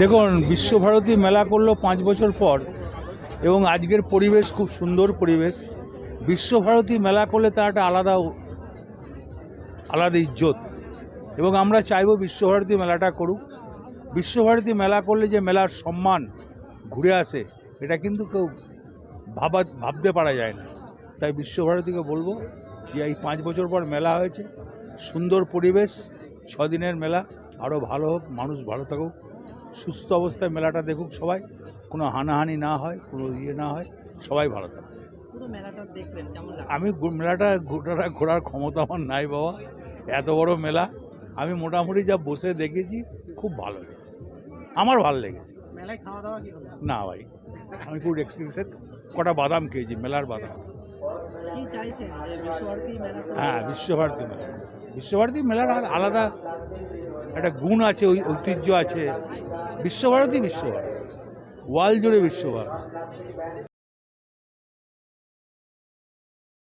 দেখুন, বিশ্বভারতী মেলা করল পাঁচ বছর পর এবং আজকের পরিবেশ খুব সুন্দর পরিবেশ। বিশ্বভারতী মেলা করলে তার একটা আলাদা আলাদা ইজ্জত। এবং আমরা চাইব বিশ্বভারতী মেলাটা করুক। বিশ্বভারতী মেলা করলে যে মেলার সম্মান ঘুরে আসে, এটা কিন্তু কেউ ভাবা, ভাবতে পারা যায় না। তাই বিশ্বভারতীকে বলব যে এই পাঁচ বছর পর মেলা হয়েছে। সুন্দর পরিবেশ, ছদিনের মেলা আরও ভালো হোক, মানুষ ভালো থাকুক। সুস্থ অবস্থায় মেলাটা দেখুক সবাই কোনো হানাহানি না হয় কোনো ইয়ে না হয় সবাই ভালো লাগল আমি মেলাটা গোটাটা ঘোরার ক্ষমতা আমার নাই বাবা। এত বড় মেলা আমি মোটামুটি যা বসে দেখেছি খুব ভালো লেগেছে। আমার ভালো লেগেছে। মেলায় খাওয়া দাওয়া কি হলো না ভাই আমি খুব এক্সপিরিয়েন্সেড কটা বাদাম খেয়েছি মেলার বাদাম। হ্যাঁ বিশ্বভারতী মেলা। বিশ্বভারতী মেলার আর আলাদা একটা গুণ আছে ওই ঐতিহ্য আছে। বিশ্বভারতী বিশ্বভারতী। ওয়ার্ল্ড জুড়ে বিশ্বভারতী।